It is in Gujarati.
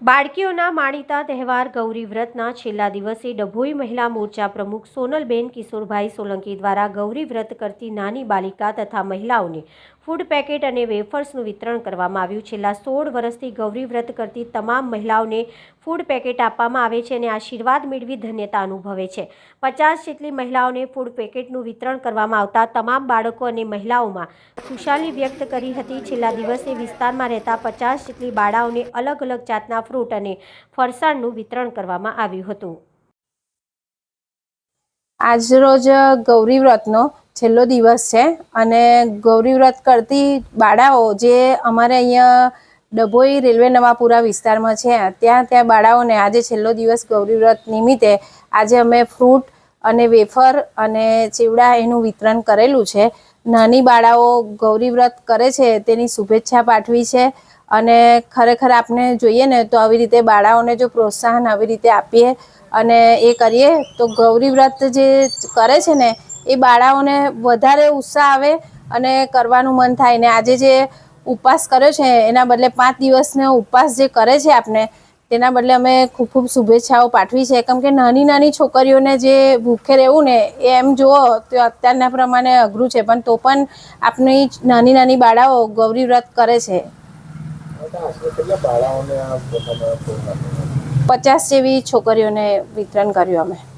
બાળકીઓના માણીતા તહેવાર ગૌરી વ્રતના છેલ્લા દિવસે ડભોઈ મહિલા મોરચા પ્રમુખ સોનલબેન કિશોરભાઈ સોલંકી દ્વારા ગૌરી વ્રત કરતી નાની બાલિકા તથા મહિલાઓને ફૂડ પેકેટ અને વેફર્સનું વિતરણ કરવામાં આવ્યું. છેલ્લા સોળ વર્ષથી ગૌરી વ્રત કરતી તમામ મહિલાઓને ફૂડ પેકેટ આપવામાં આવે છે અને આશીર્વાદ મેળવી ધન્યતા અનુભવે છે. પચાસ જેટલી મહિલાઓને ફૂડ પેકેટનું વિતરણ કરવામાં આવતા તમામ બાળકો અને મહિલાઓમાં ખુશાલી વ્યક્ત કરી હતી. છેલ્લા દિવસે વિસ્તારમાં રહેતા પચાસ જેટલી બાળાઓને અલગ અલગ જાતના ફ્રૂટ અને ફરસાણનું વિતરણ કરવામાં આવ્યું હતું. આજરોજ ગૌરી વ્રતનો છેલ્લો દિવસ છે અને ગૌરી વ્રત કરતી બાળાઓ જે અમારે અહીંયા ડભોઈ રેલવે નવાપુરા વિસ્તારમાં છે, ત્યાં ત્યાં બાળાઓને આજે છેલ્લો દિવસ ગૌરી વ્રત નિમિત્તે આજે અમે ફ્રૂટ અને વેફર અને ચેવડા એનું વિતરણ કરેલું છે. નાની બાળાઓ ગૌરી વ્રત કરે છે, તેની શુભેચ્છા પાઠવી છે. અને ખરેખર આપણે જોઈએ ને તો આવી રીતે બાળાઓને જો પ્રોત્સાહન આવી રીતે આપીએ અને એ કરીએ, તો ગૌરી વ્રત જે કરે છે ને, એ બાળાઓને વધારે ઉત્સાહ આવે અને કરવાનું મન થાય ને. આજે જે ઉપવાસ કર્યો છે, એના બદલે પાંચ દિવસનો ઉપવાસ જે કરે છે આપણે તેના બદલે અમે ખૂબ ખૂબ શુભેચ્છાઓ પાઠવી છે. કેમ કે નાની નાની છોકરીઓને જે ભૂખે રહેવું ને, એ એમ જુઓ તો અત્યારના પ્રમાણે અઘરું છે. પણ તો પણ આપણી નાની નાની બાળાઓ ગૌરી વ્રત કરે છે. પચાસ જેવી છોકરીઓને વિતરણ કર્યું અમે